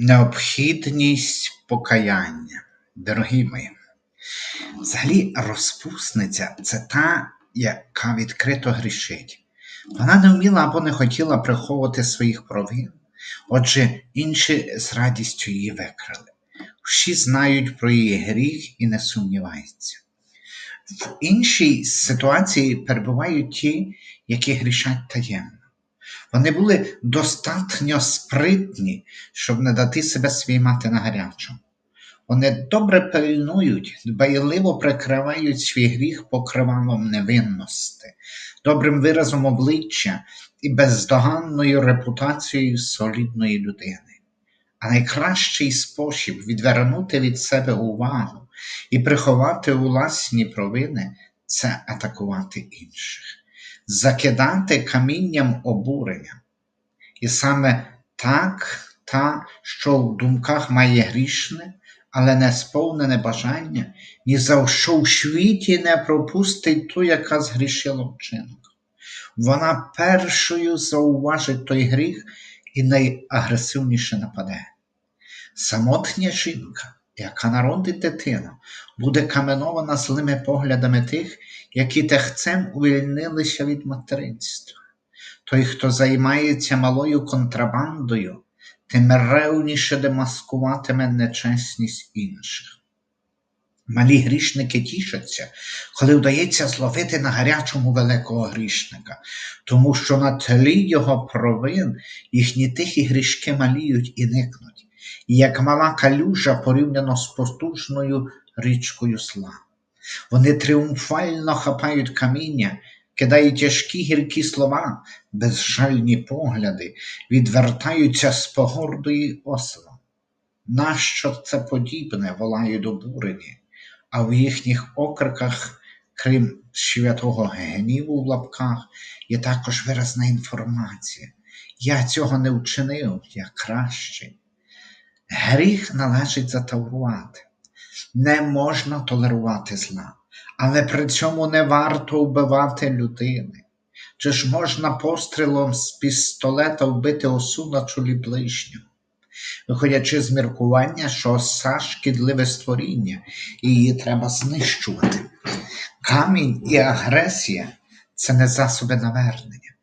Необхідність покаяння. Дорогі мої, взагалі розпусниця це та, яка відкрито грішить. Вона не вміла або не хотіла приховувати своїх провин, отже, інші з радістю її викрали. Всі знають про її гріх і не сумніваються. В іншій ситуації перебувають ті, які грішать таємно. Вони були достатньо спритні, щоб не дати себе спіймати на гарячому. Вони добре пильнують, дбайливо прикривають свій гріх покривалом невинності, добрим виразом обличчя і бездоганною репутацією солідної людини. А найкращий спосіб відвернути від себе увагу і приховати власні провини це атакувати інших закидати камінням обурення. І саме так та, що в думках має грішне, але не сповнене бажання, ні за що в світі не пропустить ту, яка згрішила вчинок. Вона першою зауважить той гріх і найагресивніше нападе. Самотня жінка, яка народить дитину, буде каменована злими поглядами тих, які техцем увільнилися від материнства. Той, хто займається малою контрабандою, тим ревніше демаскуватиме нечесність інших. Малі грішники тішаться, коли вдається зловити на гарячому великого грішника, тому що на тлі його провин їхні тихі грішки маліють і никнуть, як мала калюжа порівняно з потужною річкою зла. Вони тріумфально хапають каміння, кидають тяжкі гіркі слова, безжальні погляди, відвертаються з погордої осла. Нащо це подібне волають обурені, а в їхніх окриках, крім святого гніву в лапках, є також виразна інформація. Я цього не вчинив, я кращий. Гріх належить затаврувати. Не можна толерувати зла, але при цьому не варто вбивати людини. Чи ж можна пострілом з пістолета вбити осу на чолі ближнього? Виходячи з міркування, що оса шкідливе створіння, і її треба знищувати. Камінь і агресія це не засоби навернення.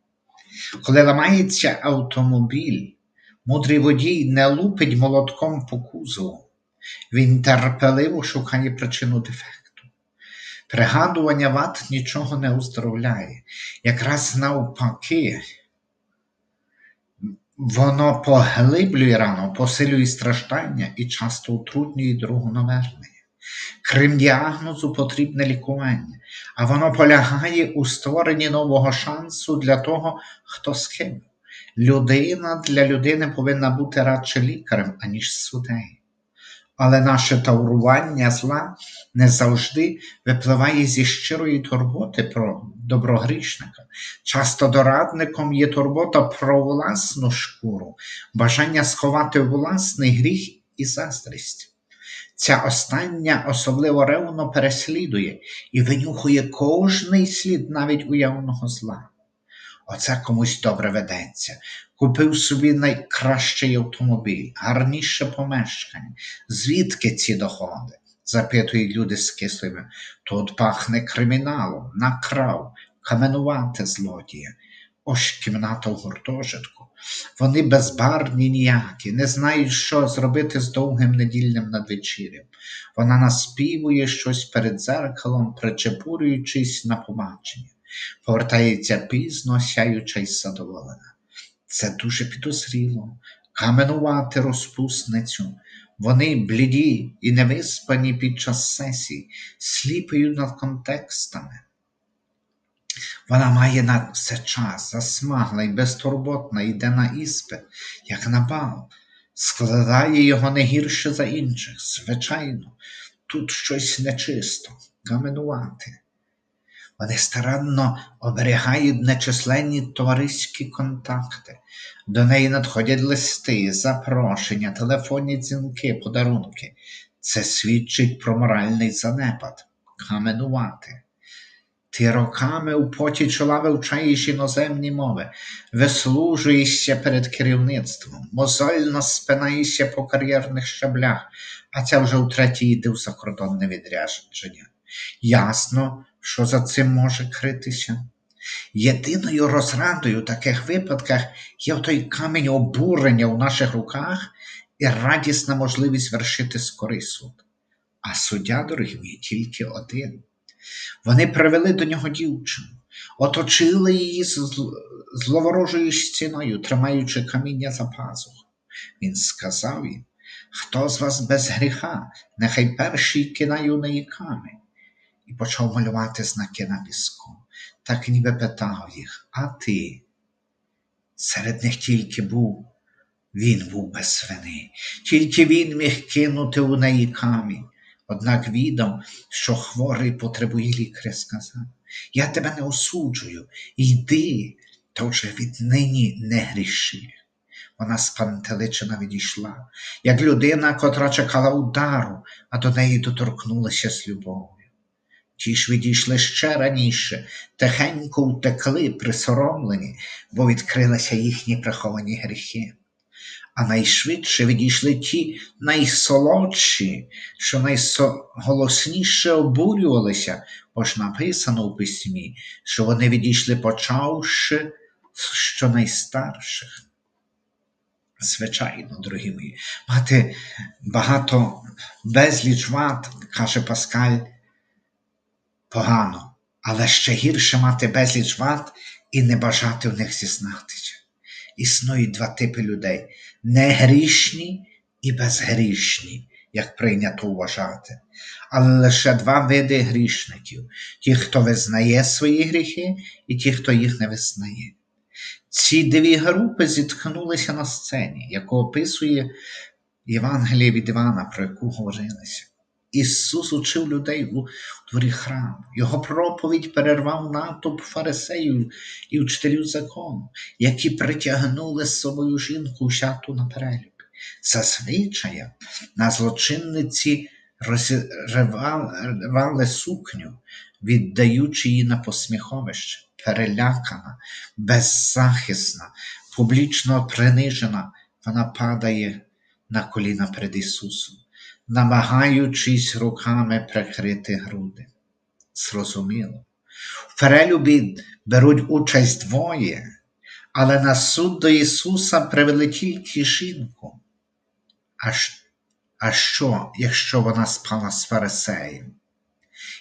Коли ламається автомобіль, мудрий водій не лупить молотком по кузову. Він терпеливо шукає причину дефекту. Пригадування ват нічого не оздоровляє. Якраз навпаки, воно поглиблює рану, посилює страждання і часто утруднює другу навернення. Крім діагнозу, потрібне лікування, а воно полягає у створенні нового шансу для того, хто схибив. Людина для людини повинна бути радше лікарем, аніж суддею. Але наше таврування зла не завжди випливає зі щирої турботи про доброгрішника. Часто дорадником є турбота про власну шкуру, бажання сховати власний гріх і заздрість. Ця остання особливо ревно переслідує і винюхує кожний слід навіть уявного зла. Оце комусь добре ведеться. Купив собі найкращий автомобіль, гарніше помешкання. Звідки ці доходи? запитують люди з кислими. Тут пахне криміналом, накрав, каменувати злодія. Ось кімната в гуртожитку. Вони безбарні ніякі, не знають, що зробити з довгим недільним надвечір'ям. Вона наспівує щось перед зеркалом, причепурюючись на побачення. Повертається пізно, сяюча й задоволена. Це дуже підозріло, каменувати розпусницю. Вони бліді і невиспані під час сесій, сліпають над контекстами. Вона має на все час, засмагла і безтурботна, йде на іспит, як на бал, складає його не гірше за інших. Звичайно, тут щось нечисто, каменувати. Вони старанно оберігають нечисленні товариські контакти. До неї надходять листи, запрошення, телефонні дзвінки, подарунки. Це свідчить про моральний занепад, каменувати. Ти роками у поті чола вивчаєш іноземні мови, вислужуєшся перед керівництвом, мозольно спинаєшся по кар'єрних щаблях, а це вже втретє йде в закордонне відрядження. Ясно, що за цим може критися. Єдиною розрадою в таких випадках є той камінь обурення у наших руках і радісна можливість вершити скорий суд. А суддя, дорогі мої, тільки один. Вони привели до нього дівчину, оточили її зловорожою стіною, тримаючи каміння за пазуху. Він сказав їм, хто з вас без гріха, нехай перший кидає у неї камінь. І почав малювати знаки на піску, так ніби питав їх, а ти? Серед них тільки був, він був без вини, тільки він міг кинути у неї камінь. Однак відом, що хворий потребує лікаря, сказав, я тебе не осуджую, йди, то вже віднині не гріши. Вона спантеличена відійшла, як людина, котра чекала удару, а до неї доторкнулася з любов'ю. Ті ж відійшли ще раніше, тихенько втекли, присоромлені, бо відкрилися їхні приховані гріхи а найшвидше відійшли ті найсолодші, що найголосніше обурювалися, бо ж написано у письмі, що вони відійшли, почавши що найстарших. Звичайно, дорогі мої, мати багато безліч вад, каже Паскаль, погано, але ще гірше мати безліч вад і не бажати в них зізнатися. Існують два типи людей негрішні і безгрішні, як прийнято вважати, але лише два види грішників ті, хто визнає свої гріхи, і ті, хто їх не визнає. Ці дві групи зіткнулися на сцені, яку описує Євангеліє від Івана, про яку говорилися. Ісус учив людей у дворі храму. Його проповідь перервав натовп фарисеїв і вчителів закону, які притягнули з собою жінку усяту на перелюб. Зазвичай на злочинниці розривали сукню, віддаючи її на посміховище, перелякана, беззахисна, публічно принижена, вона падає на коліна перед Ісусом намагаючись руками прикрити груди. Зрозуміло. В перелюбі беруть участь двоє, але на суд до Ісуса привели тільки жінку. А, а що, якщо вона спала з фарисеєм?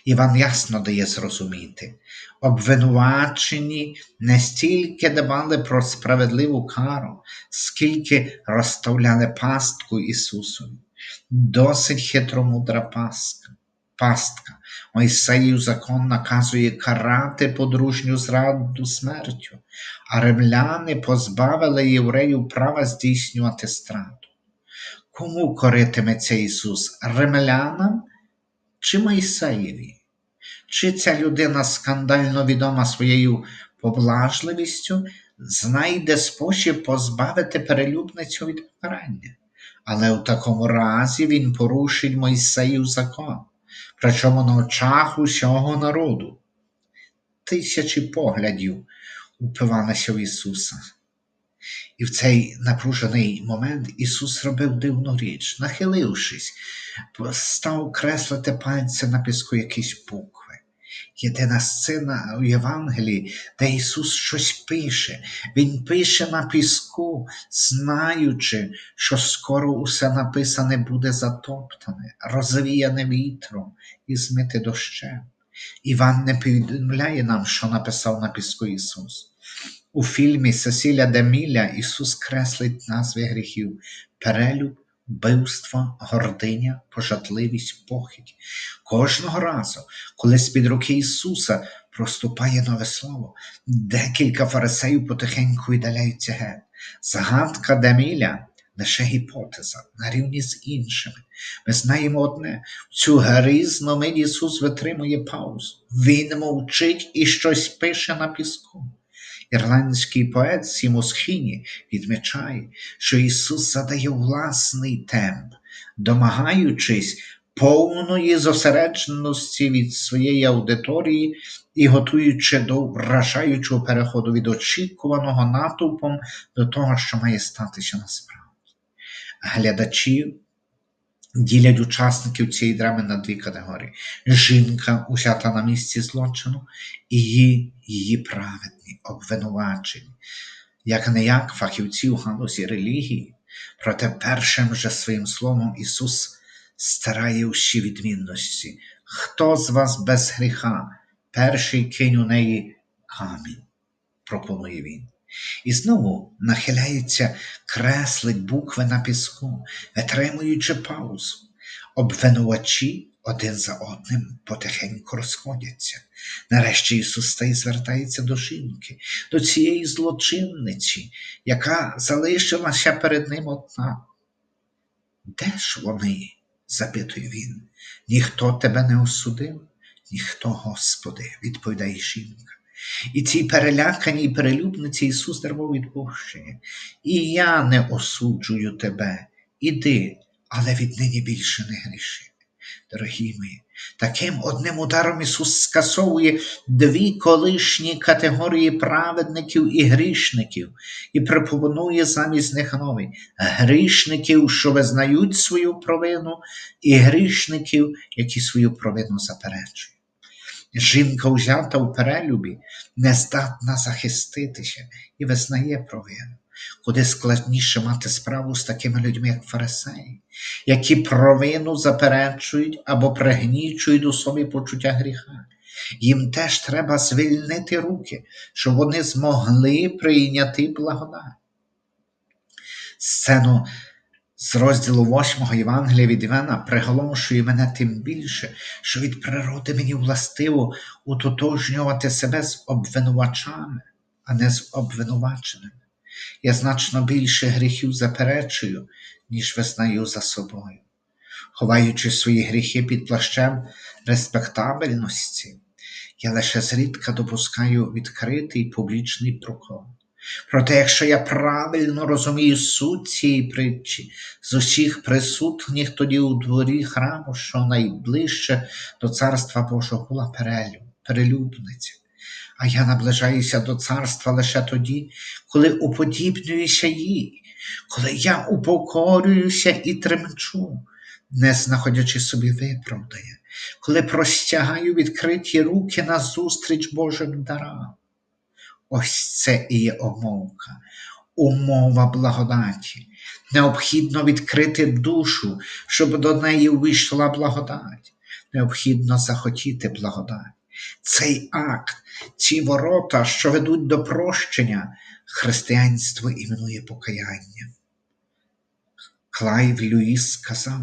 Іван ясно дає зрозуміти, обвинувачені не стільки дбали про справедливу кару, скільки розставляли пастку Ісусові. Досить хитромудра пастка. пастка. Мойсеїв закон наказує карати подружню зраду смертю, а римляни позбавили євреїв права здійснювати страту. Кому коритиметься Ісус? Римлянам чи Мойсеєві? Чи ця людина скандально відома своєю поблажливістю, знайде спосіб позбавити перелюбницю від покарання? Але в такому разі він порушить Мойсеїв закон, причому на очах усього народу. Тисячі поглядів упивалися в Ісуса. І в цей напружений момент Ісус робив дивну річ, нахилившись, став креслити пальцем на піску якісь букви єдина сцена у Євангелії, де Ісус щось пише. Він пише на піску, знаючи, що скоро усе написане буде затоптане, розвіяне вітром і змите дощем. Іван не повідомляє нам, що написав на піску Ісус. У фільмі Сесіля Деміля Ісус креслить назви гріхів, перелюб, вбивство, гординя, пожадливість, похідь. Кожного разу, коли з-під руки Ісуса проступає нове слово, декілька фарисеїв потихеньку віддаляються геть. Загадка Деміля лише гіпотеза на рівні з іншими. Ми знаємо одне: в цю грізну мить Ісус витримує паузу. Він мовчить і щось пише на піску. Ірландський поет Сімус Хіні відмічає, що Ісус задає власний темп, домагаючись повної зосередженості від своєї аудиторії і готуючи до вражаючого переходу від очікуваного натовпом до того, що має статися насправді. Глядачі ділять учасників цієї драми на дві категорії: жінка, узята на місці злочину, і її, її праведні, обвинувачені, як не як фахівці у галузі релігії, проте першим же своїм словом Ісус старає усі відмінності. Хто з вас без гріха, перший кинь у неї камінь, пропонує він. І знову нахиляється, креслить букви на піску, витримуючи паузу. Обвинувачі один за одним потихеньку розходяться. Нарешті Ісус стає звертається до жінки, до цієї злочинниці, яка залишилася перед ним одна. Де ж вони? запитує він. Ніхто тебе не осудив, ніхто, Господи, відповідає жінка. І цій переляканій перелюбниці Ісус дарував відпущення. І я не осуджую тебе, іди, але віднині більше не гріши. Дорогі мої, таким одним ударом Ісус скасовує дві колишні категорії праведників і грішників і пропонує замість них новий грішників, що визнають свою провину, і грішників, які свою провину заперечують. Жінка, взята в перелюбі, не здатна захиститися і визнає провину. Куди складніше мати справу з такими людьми, як фарисеї, які провину заперечують або пригнічують у собі почуття гріха. Їм теж треба звільнити руки, щоб вони змогли прийняти благодать. Сцену з розділу 8 Євангелія від Івана приголомшує мене тим більше, що від природи мені властиво утотожнювати себе з обвинувачами, а не з обвинуваченими. Я значно більше гріхів заперечую, ніж визнаю за собою, ховаючи свої гріхи під плащем респектабельності, я лише зрідка допускаю відкритий публічний прокол. Проте, якщо я правильно розумію суть цієї притчі, з усіх присутніх тоді у дворі храму, що найближче до Царства Божого була перелюб, перелюбниця. А я наближаюся до царства лише тоді, коли уподібнююся їй, коли я упокорююся і тремчу, не знаходячи собі виправдання, коли простягаю відкриті руки назустріч Божим дарам. Ось це і є умовка, умова благодаті. Необхідно відкрити душу, щоб до неї увійшла благодать. Необхідно захотіти благодать. Цей акт, ці ворота, що ведуть до прощення, християнство іменує покаянням. Клайв Люїс сказав,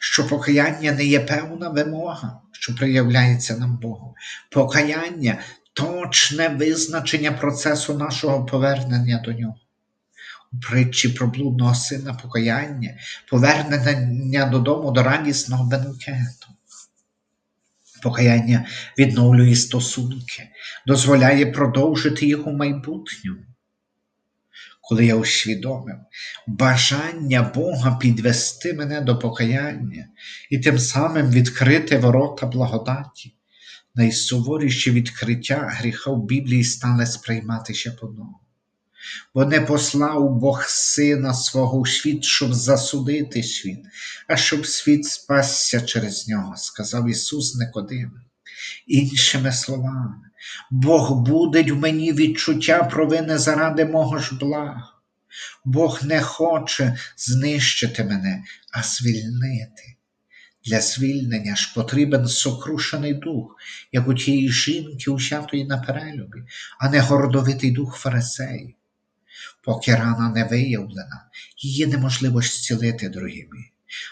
що покаяння не є певна вимога, що проявляється нам Богом. Покаяння точне визначення процесу нашого повернення до нього. У притчі про блудного сина покаяння, повернення додому до радісного бенкету. Покаяння відновлює стосунки, дозволяє продовжити їх у майбутньому. Коли я усвідомив бажання Бога підвести мене до покаяння і тим самим відкрити ворота благодаті, найсуворіші відкриття гріха в Біблії стали сприйматися по-новому. Бо не послав Бог Сина свого у світ, щоб засудити світ, а щоб світ спасся через нього, сказав Ісус Никодим. Іншими словами, Бог будить в мені відчуття провини заради мого ж блага. Бог не хоче знищити мене, а звільнити. Для звільнення ж потрібен сокрушений дух, як у тієї жінки, усятої на перелюбі, а не гордовитий дух фарисеїв. Поки рана не виявлена, її неможливо зцілити, мої.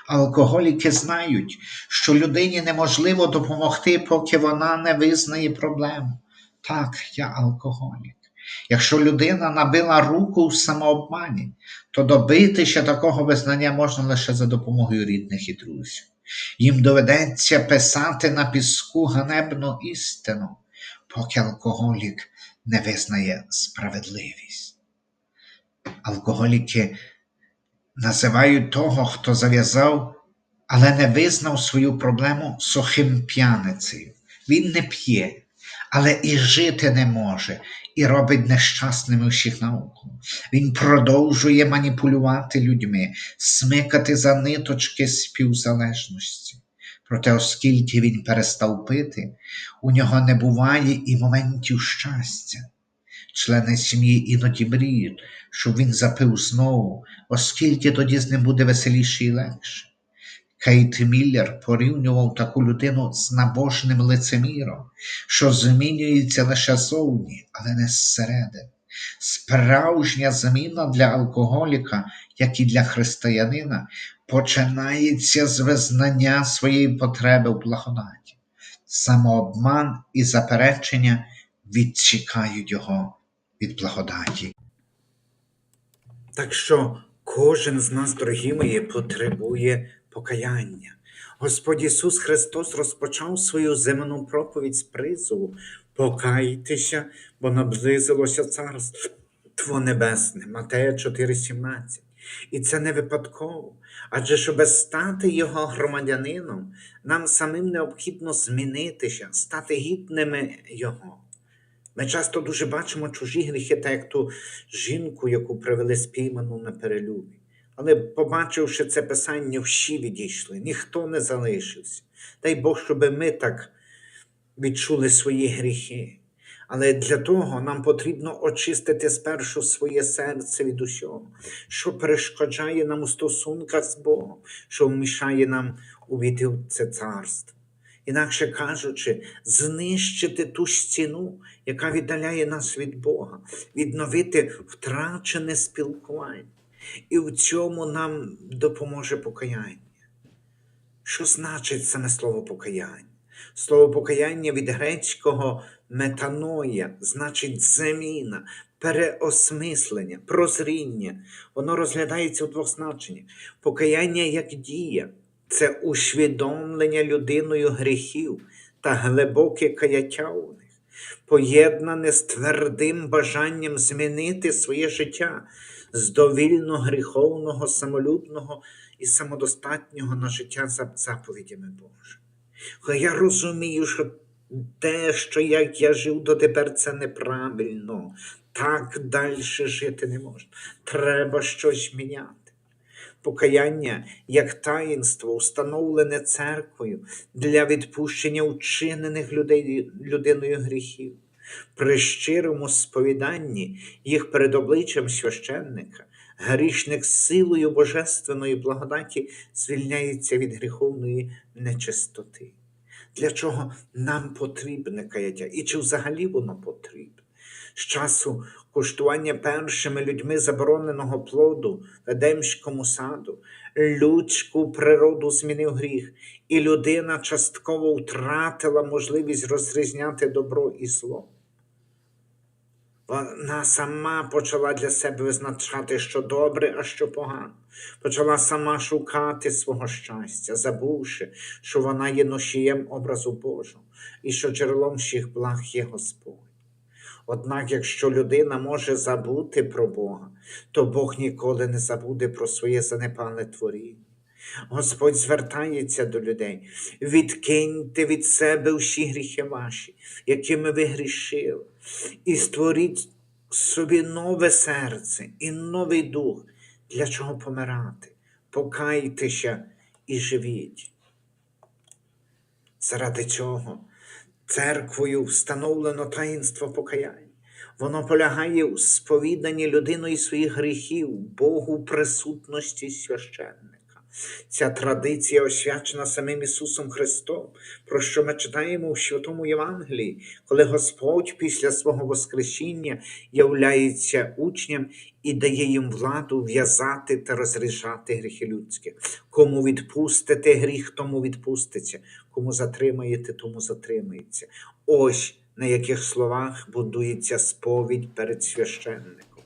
Алкоголіки знають, що людині неможливо допомогти, поки вона не визнає проблему. Так, я алкоголік. Якщо людина набила руку в самообмані, то добитися такого визнання можна лише за допомогою рідних і друзів. Їм доведеться писати на піску ганебну істину, поки алкоголік не визнає справедливість. Алкоголіки називають того, хто зав'язав але не визнав свою проблему сухим п'яницею. Він не п'є, але і жити не може, і робить нещасними всіх навколо. Він продовжує маніпулювати людьми, смикати за ниточки співзалежності. Проте, оскільки він перестав пити, у нього не буває і моментів щастя. Члени сім'ї іноді мріють, щоб він запив знову, оскільки тоді з ним буде веселіше і легше. Кейт Міллер порівнював таку людину з набожним лицеміром, що змінюється лише зовні, але не зсередини. Справжня зміна для алкоголіка, як і для християнина, починається з визнання своєї потреби в благодаті. Самообман і заперечення відчікають його від благодаті. Так що кожен з нас, дорогі мої, потребує покаяння. Господь Ісус Христос розпочав свою земну проповідь з призову Покайтеся, бо наблизилося Царство Небесне, Матея 4,17. І це не випадково, адже щоб стати Його громадянином, нам самим необхідно змінитися, стати гідними Його. Ми часто дуже бачимо чужі гріхи, так як ту жінку, яку привели спійману на перелюбі. Але, побачивши це писання, всі відійшли, ніхто не залишився. Дай Бог, щоб ми так відчули свої гріхи. Але для того нам потрібно очистити спершу своє серце від усього, що перешкоджає нам у стосунках з Богом, що вмішає нам увійти в це царство. Інакше кажучи, знищити ту стіну, яка віддаляє нас від Бога, відновити втрачене спілкування. І в цьому нам допоможе покаяння. Що значить саме слово покаяння? Слово покаяння від грецького метаноя значить заміна, переосмислення, прозріння. Воно розглядається у двох значеннях. Покаяння як дія це усвідомлення людиною гріхів та глибоке каяття у них, поєднане з твердим бажанням змінити своє життя з довільно гріховного, самолюбного і самодостатнього на життя за заповідями Божими. Хоча я розумію, що те, що як я жив дотепер, це неправильно. Так далі жити не можна. Треба щось міняти. Покаяння як таїнство, установлене церквою для відпущення учинених людей, людиною гріхів. При щирому сповіданні їх перед обличчям священника, грішник силою божественної благодаті звільняється від гріховної нечистоти. Для чого нам потрібне каяття? І чи взагалі воно потрібне? З часу куштування першими людьми забороненого плоду в Едемському саду, людську природу змінив гріх, і людина частково втратила можливість розрізняти добро і зло. Вона сама почала для себе визначати, що добре, а що погано. Почала сама шукати свого щастя, забувши, що вона є носієм образу Божого і що джерелом всіх благ є Господь. Однак, якщо людина може забути про Бога, то Бог ніколи не забуде про своє занепале творіння. Господь звертається до людей. Відкиньте від себе всі гріхи ваші, якими ви грішили, і створіть собі нове серце і новий дух. Для чого помирати? Покайтеся і живіть. Заради цього церквою встановлено таїнство покаяння. Воно полягає у сповіданні людиною своїх гріхів, Богу присутності священника. Ця традиція освячена самим Ісусом Христом, про що ми читаємо у Святому Євангелії, коли Господь після свого Воскресіння являється учням і дає їм владу в'язати та розрішати гріхи людські. Кому відпустите гріх, тому відпуститься, кому затримаєте, тому затримається. Ось на яких словах будується сповідь перед священником.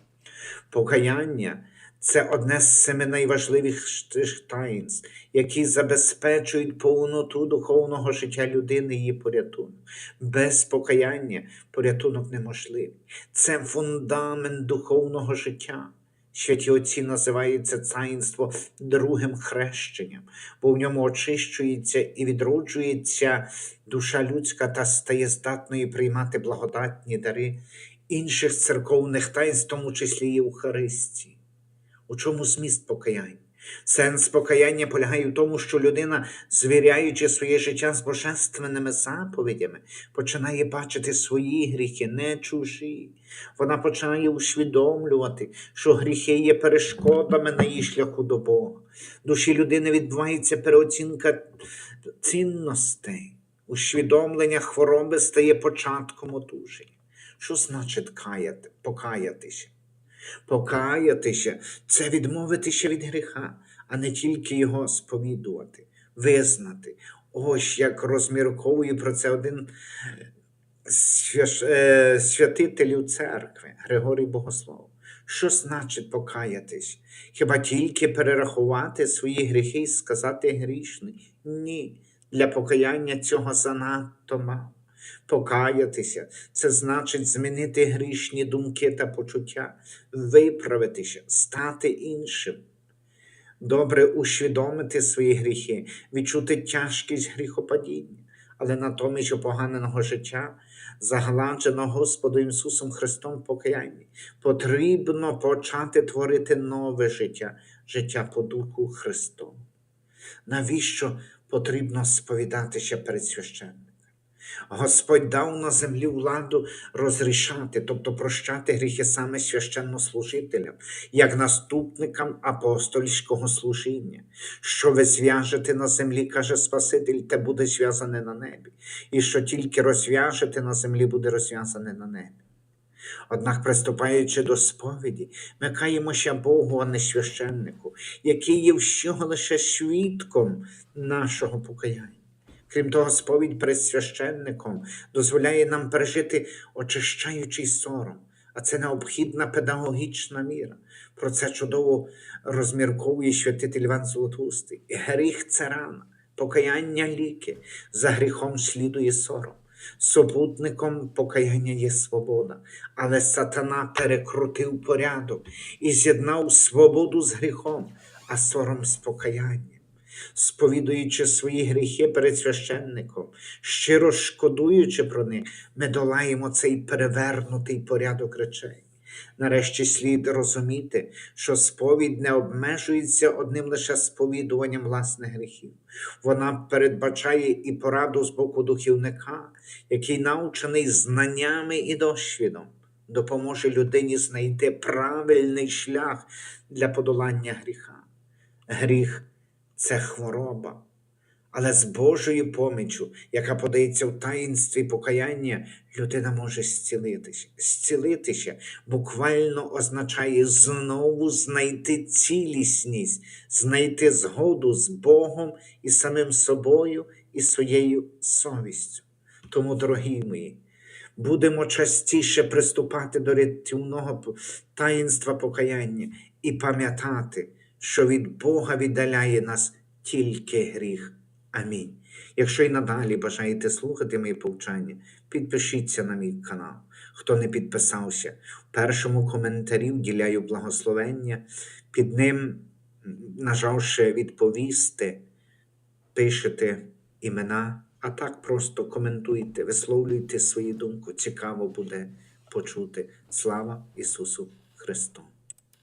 Покаяння це одне з семи найважливіших таїнств, які забезпечують повноту духовного життя людини і її порятунок. Без покаяння порятунок неможливий. Це фундамент духовного життя. Святі отці називають це таїнство другим хрещенням, бо в ньому очищується і відроджується душа людська та стає здатною приймати благодатні дари інших церковних таїнств, в тому числі і Євхаристії. У чому зміст покаяння? Сенс покаяння полягає в тому, що людина, звіряючи своє життя з божественними заповідями, починає бачити свої гріхи, не чужі. Вона починає усвідомлювати, що гріхи є перешкодами на її шляху до Бога. Душі людини відбувається переоцінка цінностей. Усвідомлення хвороби стає початком одужання. Що значить каяти, покаятися? Покаятися це відмовитися від гріха, а не тільки його сповідувати, визнати. Ось як розмірковує про це один свяш... е, святителів церкви Григорій Богослов. Що значить покаятись? Хіба тільки перерахувати свої гріхи і сказати грішний? Ні. Для покаяння цього занадто мало. Покаятися це значить змінити грішні думки та почуття, виправитися, стати іншим. Добре усвідомити свої гріхи, відчути тяжкість гріхопадіння, але натомість опоганеного життя, загладженого Господом Ісусом Христом покаянні, потрібно почати творити нове життя, життя по Духу Христом. Навіщо потрібно сповідатися перед священником? Господь дав на землі владу розрішати, тобто прощати гріхи саме священнослужителям, як наступникам апостольського служіння. Що ви зв'яжете на землі, каже Спаситель, те буде зв'язане на небі, і що тільки розв'яжете на землі, буде розв'язане на небі. Однак, приступаючи до сповіді, ми каємося Богу, а не священнику, який є всього лише свідком нашого покаяння. Крім того, сповідь перед священником дозволяє нам пережити очищаючий сором, а це необхідна педагогічна міра. Про це чудово розмірковує святитель Іван Золотустий. Гріх це рана, покаяння ліки, за гріхом слідує сором. Супутником покаяння є свобода, але сатана перекрутив порядок і з'єднав свободу з гріхом, а сором з покаянням сповідуючи свої гріхи перед священником, щиро шкодуючи про них, ми долаємо цей перевернутий порядок речей. Нарешті слід розуміти, що сповідь не обмежується одним лише сповідуванням власних гріхів. Вона передбачає і пораду з боку духівника, який навчений знаннями і досвідом, допоможе людині знайти правильний шлях для подолання гріха. Гріх це хвороба. Але з Божою поміччю, яка подається в таїнстві покаяння, людина може зцілитися. Зцілитися буквально означає знову знайти цілісність, знайти згоду з Богом і самим собою і своєю совістю. Тому, дорогі мої, будемо частіше приступати до рятівного таїнства покаяння і пам'ятати, що від Бога віддаляє нас тільки гріх. Амінь. Якщо і надалі бажаєте слухати мої повчання, підпишіться на мій канал. Хто не підписався, в першому коментарі вділяю благословення, під ним, нажавши відповісти, пишете імена, а так просто коментуйте, висловлюйте свою думку. Цікаво буде почути. Слава Ісусу Христу!